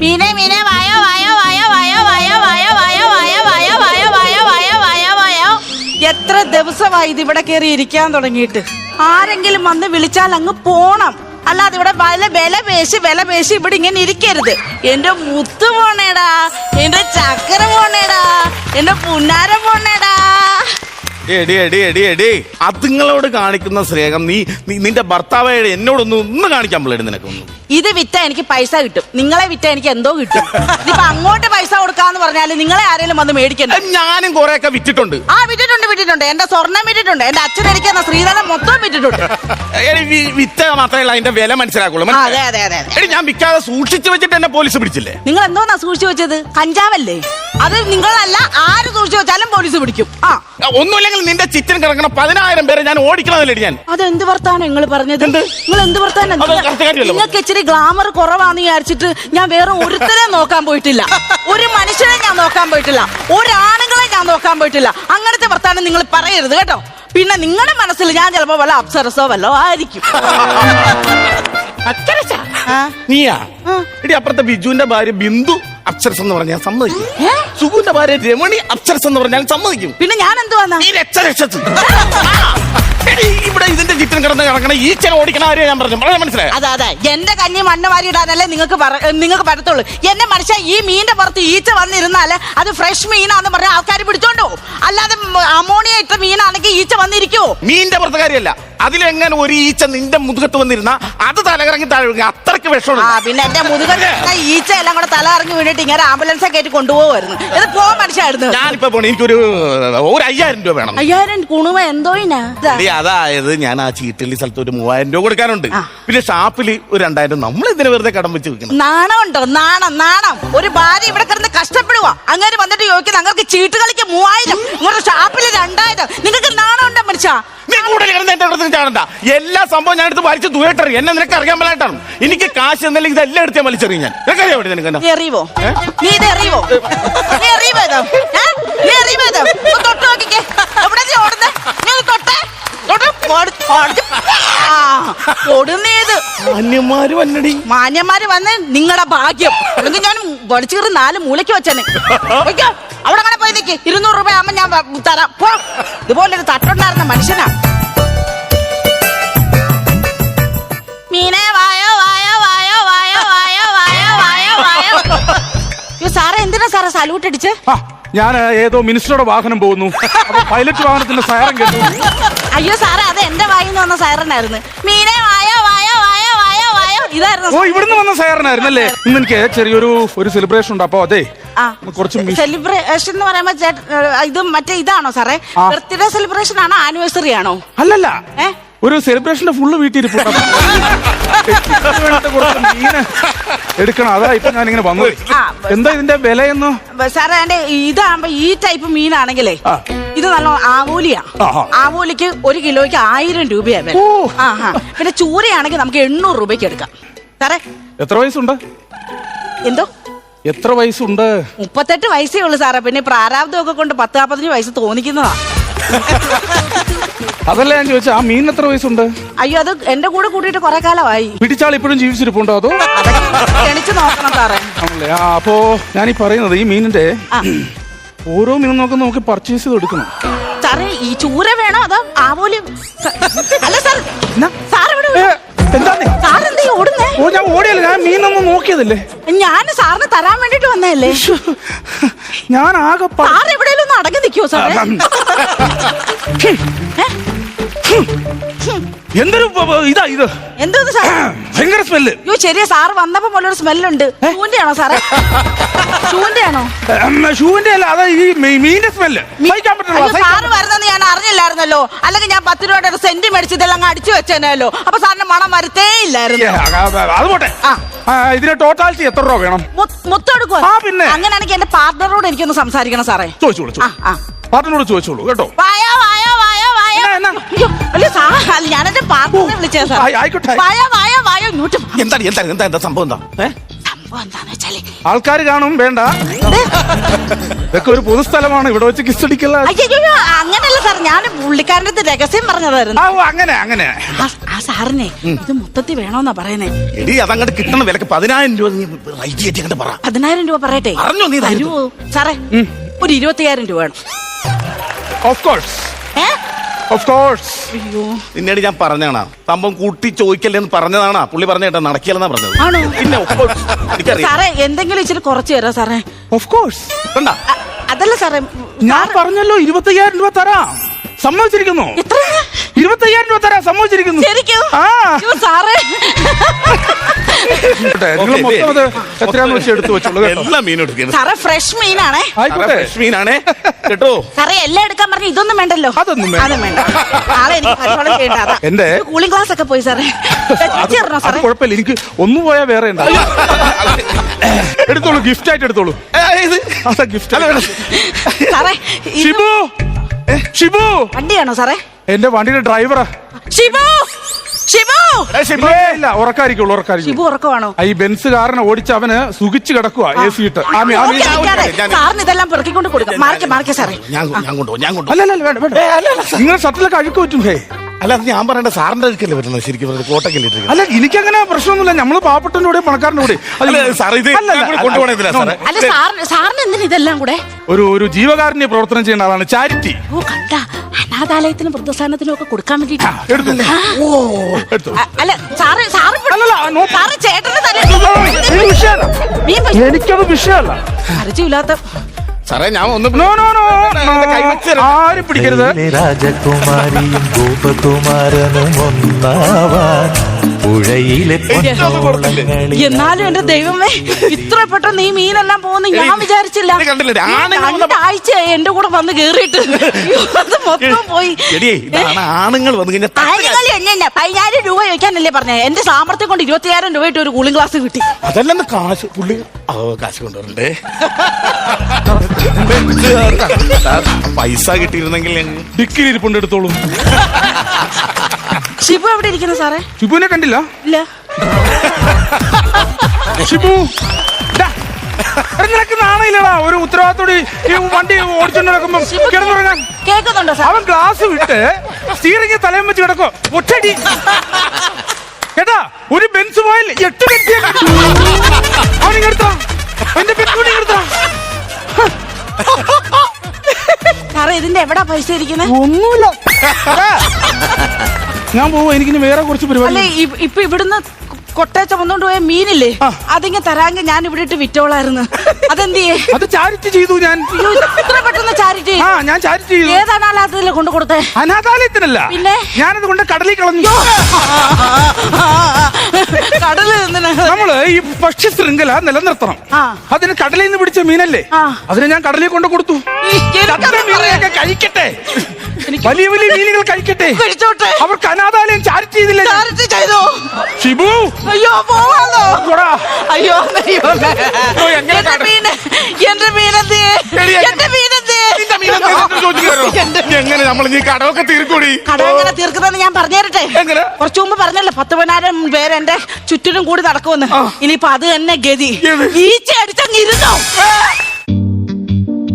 മീനെ മീനെ വായോ വായോ വായോ വായോ വായോ വായോ വായോ വായോ വായോ വായോ വായോ വായോ വായോ വായോ എത്ര ദിവസമായി ഇതിവിടെ കയറി ഇരിക്കാൻ തുടങ്ങിയിട്ട് ആരെങ്കിലും വന്ന് വിളിച്ചാൽ അങ്ങ് പോണം അല്ലാതെ ഇവിടെ വല വില പേശി വില പേശി ഇവിടെ ഇങ്ങനെ ഇരിക്കരുത് എന്റെ മുത്ത് പോണേടാ എന്റെ ചക്കര പോണേടാ എന്റെ പുന്നാര പോണേടാ എടി എടി എടി എടി അതുങ്ങളോട് കാണിക്കുന്ന സ്നേഹം നീ നീ- നിന്റെ ഭർത്താവായ എന്നോടൊന്നും ഒന്ന് കാണിക്കാൻ പിള്ളേട് നിനക്കൊന്നും ഇത് വിറ്റ എനിക്ക് പൈസ കിട്ടും. നിങ്ങളെ വിറ്റ എനിക്ക് എന്തോ കിട്ടും. അങ്ങോട്ട് പൈസ കൊടുക്കാന്ന് പറഞ്ഞാൽ നിങ്ങളെ ആരെങ്കിലും വന്ന് മേടിക്കണ്ട? ഞാനും കൊറേ ഒക്കെ വിറ്റിട്ടുണ്ട്. ആ വിറ്റിട്ടുണ്ട് വിറ്റിട്ടുണ്ട് എന്റെ സ്വർണം വിറ്റിട്ടുണ്ട് എന്റെ അച്ഛൻ അടിക്കുന്ന ശ്രീധനം മൊത്തം വിറ്റിട്ടുണ്ട് എടി വി- വിറ്റ മാത്രമേ അതിന്റെ വില മനസ്സിലാക്കുള്ളൂ. ആ, അതെ അതെ അതെ അതെ. എടി ഞാൻ വിൽക്കാതെ സൂക്ഷിച്ചു വെച്ചിട്ട് എന്നെ പോലീസ് പിടിച്ചില്ലേ? നിങ്ങൾ എന്തോന്നാ സൂക്ഷിച്ചു വെച്ചത്? കഞ്ചാവല്ലേ? അത് നിങ്ങളല്ല ആര് സൂക്ഷിച്ചു വെച്ചാലും പോലീസ് പിടിക്കും. ആ. ഒന്നുമില്ലെങ്കിൽ നിന്റെ ചിറ്റൻ കിടക്കണ പതിനായിരം പേരെ ഞാൻ ഓടിക്കണതല്ലേ ഞാൻ. അത് എന്ത് വർത്താനം നിങ്ങൾ പറഞ്ഞത്? എന്ത്? നിങ്ങൾ എന്ത് വർത്താനം? അത് കറക്റ്റ് കാര്യമല്ലേ? നിങ്ങൾക്ക് ഇച്ചിരി ഗ്ലാമർ കുറവാന്ന് വിചാരിച്ചിട്ട് ഞാൻ വേറെ ഒരുത്തരെ നോക്കാൻ പോയിട്ടില്ല. ഒരു മനുഷ്യനെ ഞാൻ നോക്കാൻ പോയിട്ടില്ല. ഒരാണുങ്ങളെ ഞാൻ നോക്കാൻ പോയിട്ടില്ല. അങ്ങനത്തെ വർത്താനം നിങ്ങൾ പറയരുത് കേട്ടോ. പിന്നെ നിങ്ങളുടെ മനസ്സിൽ ഞാൻ ചിലപ്പോ വല്ല അപ്സരസോ വല്ലോ ആയിരിക്കും. അച്ചരച്ച. ആ? നീയാ? ഇടി എടി അപ്പുറത്തെ ബിജുവിന്റെ ഭാര്യ ബിന്ദു അപ്സരസ് എന്ന് പറഞ്ഞാൽ സമ്മതിക്കും. സുഗുന്റെ ഭാര്യ രമണി അപ്സരസ് എന്ന് പറഞ്ഞാൽ സമ്മതിക്കും. പിന്നെ ഞാൻ എന്തുവാന്നാ? കിടന്ന് കിടക്കണ ഈച്ചനെ ഓടിക്കണ ആരെയാ ഞാൻ പറഞ്ഞു. വളരെ മനസ്സിലായി? അതെ അതെ. എന്റെ കഞ്ഞി മണ്ണ് വാരി ഇടാനല്ലേ നിങ്ങൾക്ക് നിങ്ങൾക്ക് പറ്റത്തുള്ളൂ. എന്നെ മനുഷ്യ ഈ മീനിന്റെ പുറത്ത് ഈച്ച വന്നിരുന്നാൽ അത് ഫ്രഷ് മീനാന്ന് പറഞ്ഞ ആൾക്കാർ പിടിച്ചോണ്ടോ അല്ലാതെ അമോണിയ ഇട്ട മീനാണെങ്കിൽ ഈച്ച വന്നിരിക്കുവോ? മീന്റെ പുറത്ത് കാര്യമല്ല. അതിലെങ്ങനെ ഒരു ഈച്ച നിന്റെ മുതുകത്ത് വന്നിരുന്ന അത് തലകറങ്ങി താഴെ വീഴും. അത്രയ്ക്ക് വിഷമാണ് ആ പിന്നെ എന്റെ മുതുകൻ ഈച്ച എല്ലാം കൂടെ തല ഇറങ്ങി വീണിട്ട് ഇങ്ങനെ ആംബുലൻസ് കയറ്റി കൊണ്ടുപോകുമായിരുന്നു. ഇത് പോകാൻ മനുഷ്യായിരുന്നു ഞാനിപ്പോ പോണേ എനിക്കൊരു ഒരു അയ്യായിരം രൂപ വേണം. അയ്യായിരം കുണുമ എന്തോയിനാ ഇതാ. എടി, അതായത് ഞാൻ ആ ചീട്ടലി സ്ഥലത്ത് ഒരു മൂവായിരം രൂപ കൊടുക്കാനുണ്ട്. പിന്നെ ഷാപ്പിൽ ഒരു രണ്ടായിരം നമ്മൾ ഇതിന് വെറുതെ കടം വെച്ച് വെക്കണം നാണമുണ്ടോ നാണം നാണം. ഒരു ഭാര്യ ഇവിടെ കിടന്ന് കഷ്ടപ്പെടുക അങ്ങനെ വന്നിട്ട് ചോദിക്കുന്നത് അങ്ങനെ ചീട്ട് കളിക്ക് മൂവായിരം. നിങ്ങളുടെ ഷാപ്പിൽ രണ്ടായിരം നിങ്ങൾക്ക് നാണമുണ്ടോ മനുഷ്യ? നീ കൂടുതൽ കിടന്ന് എന്റെ അടുത്ത് ചാടണ്ട എല്ലാ സംഭവം ഞാൻ എടുത്ത് വലിച്ചു ദൂരട്ടറി. എന്നെ നിനക്ക് അറിയാൻ മേലായിട്ടാണ്. എനിക്ക് കാശ് എന്നല്ലെങ്കിൽ ഇതെല്ലാം എടുത്ത് ഞാൻ വലിച്ചെറിയും ഞാൻ. നിനക്കറിയാം ഇവിടെ നിനക്ക്? നീ അറിയുവോ നീ ഇത് അറിയുവോ നീ അറിയുവോ ഇത്? ഏ? നീ അറിയുവോ ഇത്? ഒന്ന് തൊട്ട് നോക്കിക്കേ. എവിടെ നീ ഓടുന്നേ? നീ ഒന്ന് തൊട്ടേ. തൊട്ട്. ഓടി- ഓടി- ആ, മാന്യന്മാര് വന്നടി. മാന്യന്മാര് വന്ന് നിങ്ങളുടെ ഭാഗ്യം. അല്ലെങ്കിൽ ഞാൻ വലിച്ചു കയറി നാല് മൂലയ്ക്ക് വെച്ചനെ. അവിടെ അങ്ങനെ പോയി നിൽക്കി ഇരുന്നൂറ് രൂപ ആകുമ്പോ ഞാൻ തരാം. പോ. ഇതുപോലെ ഒരു തട്ടുണ്ടായിരുന്ന മനുഷ്യനാ. മീനെ വായോ വായോ വായോ വായോ വായോ വായോ വായോ വായോ. അയ്യോ സാറേ എന്തിനാ സാറേ സല്യൂട്ട് അടിച്ച്? ഞാൻ ഏതോ മിനിസ്റ്ററുടെ വാഹനം പോകുന്നു. പൈലറ്റ് വാഹനത്തിന്റെ സയറം കേട്ടു. അയ്യോ സാറേ അത് എന്റെ വായിൽ നിന്ന് വന്ന സൈറനായിരുന്നു. മീനെ വായോ വായോ വായോ വായോ വായോ. ഇതായിരുന്നു ഓ ഇവിടുന്ന് വന്ന സൈറനായിരുന്നല്ലേ? ഇന്ന് എനിക്ക് ചെറിയൊരു ഒരു സെലിബ്രേഷൻ ഉണ്ട്. അപ്പൊ അതെ ആ. കുറച്ച് സെലിബ്രേഷൻ എന്ന് പറയുമ്പോ ഇത് മറ്റേ ഇതാണോ സാറേ? ആ. ബർത്ത്ഡേ സെലിബ്രേഷൻ ആണോ ആനിവേഴ്സറി ആണോ? അല്ലല്ല. ഏ? ഒരു സെലിബ്രേഷന്റെ ഫുള്ള് വീട്ടിരിപ്പുണ്ട് കുറച്ച് മീന് എടുക്കണം. അതാ ഇപ്പൊ ഞാൻ ഇങ്ങനെ വന്നത്. ആ. എന്താ ഇതിന്റെ വിലയെന്നോ? സാറേ എന്റെ ഇതാകുമ്പോ ഈ ടൈപ്പ് മീനാണെങ്കിലേ ആ. ഇത് നല്ല ആവോലിയാ. ആവൂലിക്ക് ഒരു കിലോയ്ക്ക് ആയിരം രൂപയാ വില. ആ. പിന്നെ ചൂരയാണെങ്കിൽ നമുക്ക് എണ്ണൂറ് രൂപയ്ക്ക് എടുക്കാം. സാറേ. എത്ര വയസ്സുണ്ട്? എന്തോ? എത്ര വയസ്സുണ്ട്? മുപ്പത്തെട്ട് വയസ്സേ ഉള്ളു സാറേ. പിന്നെ പ്രാരാബ്ദമൊക്കെ കൊണ്ട് പത്ത് നാൽപ്പത്തഞ്ച് വയസ്സ് തോന്നിക്കുന്നതാ. അതല്ല ഞാൻ ചോദിച്ചാ ആ മീൻ എത്ര വയസ്സുണ്ട്? അയ്യോ അത് എന്റെ കൂടെ കൂട്ടിയിട്ട് കുറെ കാലമായി. പിടിച്ചാൾ ഇപ്പോഴും ജീവിച്ചിരിപ്പുണ്ടോ അതോ? നോക്കണം സാറേ. ആണല്ലേ? ആ അപ്പോ ഞാൻ ഈ പറയുന്നത് ഈ മീനിന്റെ. ഓരോ മീനും നമുക്ക് നോക്കി പർച്ചേസ് ചെയ്ത് എടുക്കണം. സാറേ ഈ ചൂര വേണോ അതോ ആവോലി? അല്ല സാർ ഇവിടെ എന്താണ് സാർ എന്താ ഈ ഓടുന്നേ? ഓ ഞാൻ ഓടിയല്ല ഞാൻ മീനൊന്നും നോക്കിയതല്ലേ? ഞാൻ സാറിന് തരാൻ വേണ്ടിട്ട് വന്നതല്ലേ? ശ്ശോ, ഞാൻ ആകെ പ- സാർ എവിടെയെങ്കിലും ഒന്ന് അടങ്ങി നിൽക്കുവോ സാറേ? പ- ഇതാ ഇത്? എന്തോ ഇത് സാർ ഭയങ്കര സ്മെല്ല്. അയ്യോ ചെറിയ സാർ വന്നപ്പോ പോലൊരു സ്മെല്ലുണ്ട്. ഷൂന്റെ ആണോ സാറേ? ഷൂന്റെ ആണോ ഷൂവിന്റെ അല്ല അതാ ഈ മീ- മീനിന്റെ സ്മെല്ല്. സഹിക്കാൻ പറ്റില്ല അയ്യോ സാറ് വരുന്നെന്ന് ഞാൻ അറിഞ്ഞില്ലായിരുന്നല്ലോ. അല്ലെങ്കിൽ ഞാൻ പത്ത് രൂപയുടെ ഒരു സെന്റ് മേടിച്ച് ഇതെല്ലാം അങ്ങ് അടിച്ചു വെച്ചേനല്ലോ അപ്പൊ സാറിന് മണം വരത്തേ ഇല്ലായിരുന്നു. അത് പോട്ടെ. ആ. ആ, ഇതിന് ടോട്ടാലിറ്റി എത്ര രൂപ വേണം? മുത്തെടുക്കുക ആ, പിന്നെ. അങ്ങനെയാണെങ്കിൽ എന്റെ പാർട്ണറോട് എനിക്കൊന്ന് സംസാരിക്കണം സാറേ. ചോദിച്ചോളൂ ആ ആ. പാർട്ടിനോട് ചോദിച്ചോളൂ കേട്ടോ. വായോ വായോ? അയ്യോ, അല്ല സാർ അല്ല ഞാൻ എന്റെ പാർട്ണറെ വിളിച്ചേ സാർ. ആയി- ആയിക്കോട്ടെ. വായ വായ വായോ ഇങ്ങോട്ട് വാ. എന്താണ് എന്താണ് എന്താ എന്താ സംഭവം എന്താ? ഏ? സംഭവം എന്താന്ന് വെച്ചാൽ ആൾക്കാർ കാണും വേണ്ട. ഇതൊക്കെ ഒരു പൊതുസ്ഥലമാണ് ഇവിടെ വെച്ച് കിസ്സടിക്കല്ല അയ്യോ അങ്ങനല്ല സാർ. ഞാൻ പുള്ളിക്കാരന്റെ അടുത്ത് രഹസ്യം പറഞ്ഞതായിരുന്നു. ആ ഓ, അങ്ങനെ അങ്ങനെ. ആ- ആ സാറിനെ ഇത് മൊത്തത്തിൽ വേണോന്നാ പറയുന്നേ. എടി അതങ്ങോട്ട് കിട്ടണ വിലക്ക് പതിനായിരം രൂപ നീ റൈറ്റ് കയറ്റി അങ്ങോട്ട് പറ. പതിനായിരം രൂപ പറയട്ടെ. അറിഞ്ഞോ നീ? തരുവോ സാറേ ഒരു ഇരുപത്തിയായിരം രൂപ വേണം. ഓഫ് കോഴ്സ് ഓഫ് കോഴ്സ് അയ്യോ. പിന്നീട് ഞാൻ പറഞ്ഞാണ് സംഭവം കൂട്ടി ചോദിക്കല്ലേന്ന് പറഞ്ഞതാണാ. പുള്ളി പറഞ്ഞ കേട്ടോ നടക്കില്ലെന്നാ പറഞ്ഞത്. ആണോ? പിന്നെ of course, എനിക്കറിയാം. സാറേ എന്തെങ്കിലും ഇച്ചിരി കുറച്ച് തരാം സാറേ. ഓഫ് കോഴ്സ് കണ്ടാ അ- അതല്ല സാറേ ഞാൻ പറഞ്ഞല്ലോ ഇരുപത്തയ്യായിരം രൂപ തരാം. സമ്മതിച്ചിരിക്കുന്നു. എത്ര ഇരുപത്തയ്യായിരം രൂപ തരാൻ സമ്മതിച്ചിരിക്കുന്നു. ശരിക്കും? ആ. അയ്യോ, സാറേ. നിങ്ങൾ Okay, മൊത്തം അത് എത്രയാന്ന് വെച്ച് എടുത്തു വെച്ചോളൂ കേട്ടോ. എല്ലാ മീനും എടുക്കണം സാറേ ഫ്രഷ് മീനാണേ. ആയിക്കോട്ടെ. മീനാണേ. കേട്ടോ? സാറേ എല്ലാം എടുക്കാൻ പറഞ്ഞ ഇതൊന്നും വേണ്ടല്ലോ. അതൊന്നും വേണ്ട. അതും വേണ്ട. നാളെ എനിക്ക് കച്ചവടം ചെയ്യണ്ട അതാ. എന്റെ- കൂളിംഗ് ക്ലാസ് ഒക്കെ പോയി സാറേ. അത് ചേർന്നോ അത് സാറേ? കുഴപ്പമില്ല. എനിക്ക് ഒന്നും പോയാൽ വേറെ എടുത്തോളൂ ഗിഫ്റ്റ് ആയിട്ട് എടുത്തോളൂ. ഏ, ഇത് അതാ ഗിഫ്റ്റ് സാറേ ഇത് ഷിബു. ഷിബു. വണ്ടിയാണോ സാറേ? എന്റെ വണ്ടിയുടെ ഡ്രൈവറാ ഷിബു! ഷിബു. ഇല്ലേ, ഇല്ല ഉറക്കായിരിക്കുള്ളൂ ഉറക്കായിരിക്കും. ഷിബു ഉറക്കമാണോ? ആ, ഈ ബെൻസ് കാറിനെ ഓടിച്ച് അവന് സുഖിച്ച് കിടക്കുക എ സി ഇട്ട്. ആ, മീ- ആ, മീ- ഓക്കേ, നിൽക്കാതെ. ഞാൻ- സാറിന് ഇതെല്ലാം പെറുക്കിക്കൊണ്ട് കൊടുക്കാം. മാറിക്കെ മാറിക്കെ സാറേ. ഞാൻ ഞാൻ കൊണ്ടുപോകും ഞാൻ കൊണ്ടുപോകും അല്ല അല്ല, അല്ല വേണ്ട വേണ്ട നിങ്ങൾ ഷട്ടിലൊക്കെ അഴുക്ക് പറ്റും ഹേ. അല്ല അത് ഞാൻ പറയണ്ട സാറിന്റെ അടുക്കല്ലേ വരുന്നത് ശരിക്കും പറഞ്ഞത് കോട്ടക്കല്ലേ ഇട്ടിരിക്കുന്നത്. അല്ല എനിക്കങ്ങനെ പ്രശ്നമൊന്നുമില്ല നമ്മൾ പാവപ്പെട്ടന്റെ കൂടെ പണക്കാരന്റെ കൂടെ അല്ല സാർ ഇത് അല്ല, ഞാൻ കൂടെ അല്ല, കൊണ്ടുപോകണ എന്തിനാ സാറേ. അല്ല സാറിന് സാറിന് എന്തിനാ ഇതെല്ലാം കൂടെ? ഒരു ഒരു ജീവകാരുണ്യ പ്രവർത്തനം ചെയ്യുന്ന ആളാണ് ചാരിറ്റി. ഓ കണ്ട. അനാഥാലയത്തിനും വൃദ്ധസ്ഥാനത്തിനും ഒക്കെ കൊടുക്കാൻ വേണ്ടിട്ട് ഓ എടുത്തു. അല്ല സാറ് സാറ് ഇവിടെ- അല്ലല്ല, നോ- സാറ് ചേട്ടന് തന്നെ എനിക്ക് വിഷയമല്ല എനിക്കത് വിഷയമല്ല. പരിചയമില്ലാത്ത സാറേ ഞാൻ ഒന്ന് നോ നോ നോ. ആരും പിടിക്കരുത്. രാജകുമാരിയും ഗോപകുമാരനും ഒന്നാവാൻ പുഴയിലെ എന്നാലും എന്റെ ദൈവമേ ഇത്ര പെട്ടെന്ന് ഈ മീനെല്ലാം പോകുന്ന ഞാൻ വിചാരിച്ചില്ല. ആഴ്ച രണ്ടാഴ്ച എന്റെ കൂടെ വന്ന് കേറിയിട്ട്. മൊത്തം പോയി. ആണുങ്ങൾ വന്നു കഴിഞ്ഞാൽ പതിനായിരം രൂപ ചോദിക്കാനല്ലേ പറഞ്ഞ? എന്റെ സാമർത്ഥ്യം കൊണ്ട് ഇരുപത്തിയായിരം രൂപ ഇട്ട് ഒരു കൂളിംഗ് ക്ലാസ് കിട്ടി. അതല്ലെന്ന് കാശ് പുള്ളി ഓ കാശ് കൊണ്ടുവരണ്ടേ? സാർ, പൈസ കിട്ടിയിരുന്നെങ്കിൽ ഞങ്ങ- ഡിക്കിൽ ഇരിപ്പുണ്ട് എടുത്തോളൂ. ഷിബു എവിടെ ഇരിക്കുന്നു സാറേ? ഷിബുവിനെ കണ്ടില്ല? ഇല്ല. ഷിബു ഡാ, എടാ, നിനക്ക് നാണയില്ലടാ. ഒരു ഉത്തരവാദിത്തോടി ഈ വണ്ടി ഓടിച്ചോണ്ട് നടക്കുമ്പോ കിടന്നുറങ്ങാൻ കേൾക്കുന്നുണ്ടോ സാർ? അവൻ ഗ്ലാസ് വിട്ട് സ്റ്റീറിംഗ് തലയും വെച്ച് കിടക്കോ ഒറ്റടി കേട്ടാ ഒരു ബെൻസ് പോയാൽ എട്ട് ബെൻസ് ഇതിന്റെ എവിടാ പൈസ ഇരിക്കുന്നത് ഒന്നുമില്ല. ഞാൻ പോവും എനിക്കിനി വേറെ കുറച്ച് അല്ലെ പരിപാടി ഇപ്പൊ ഇവിടുന്ന് കൊട്ട ചുമന്നോണ്ട് പോയ മീനില്ലേ? അതിങ്ങ തരാങ്ക ഞാൻ ഇവിടെ ഇട്ട് വിറ്റോളായിരുന്നു. അതെന്തിയേ? അത് ചാരിറ്റി ചെയ്തു ഞാൻ. ഇത്ര പെട്ടെന്ന് ചാരിറ്റി. ആ ഞാൻ ചാരിറ്റി ചെയ്തു. ഏതാണ് അനാഥാലയത്തിലെ കൊണ്ടു കൊടുത്തേ? അനാഥാലയത്തിനല്ല. പിന്നെ? ഞാനത് കൊണ്ട് കടലിൽ കളഞ്ഞു. കടലിൽ നമ്മൾ ഈ പക്ഷി ശൃംഖല നിലനിർത്തണം. അതിന് കടലിൽ നിന്ന് പിടിച്ച മീനല്ലേ? അതിന് ഞാൻ കടലിൽ കൊണ്ട് കൊടുത്തു. കഴിക്കട്ടെ. വലിയ വലിയ മീനുകൾ കഴിക്കട്ടെ. അവർക്ക് അനാഥാലയം ചാരിറ്റി ചെയ്തില്ല ഷിബു അയ്യോ പോവാന്നോ. അയ്യോ ദൈവമേ. എന്റെ കട- എന്റെ മീനെന്തേ എന്റെ മീനെന്തേ? എങ്ങനെ നമ്മൾ ഈ കടമൊക്കെ തീർക്കൂടി? കട എങ്ങനെ തീർക്കുന്നതെന്ന് ഞാൻ പറഞ്ഞു തരട്ടെ എങ്ങനെ? കുറച്ചു മുമ്പ് പറഞ്ഞല്ലോ പത്ത് പതിനായിരം പേര് എന്റെ ചുറ്റിലും കൂടി നടക്കുമെന്ന്. ഇനിയിപ്പൊ അത് തന്നെ ഗതി. ഈ ഈച്ച അടിച്ചങ്ങ് ഇരുന്നോ?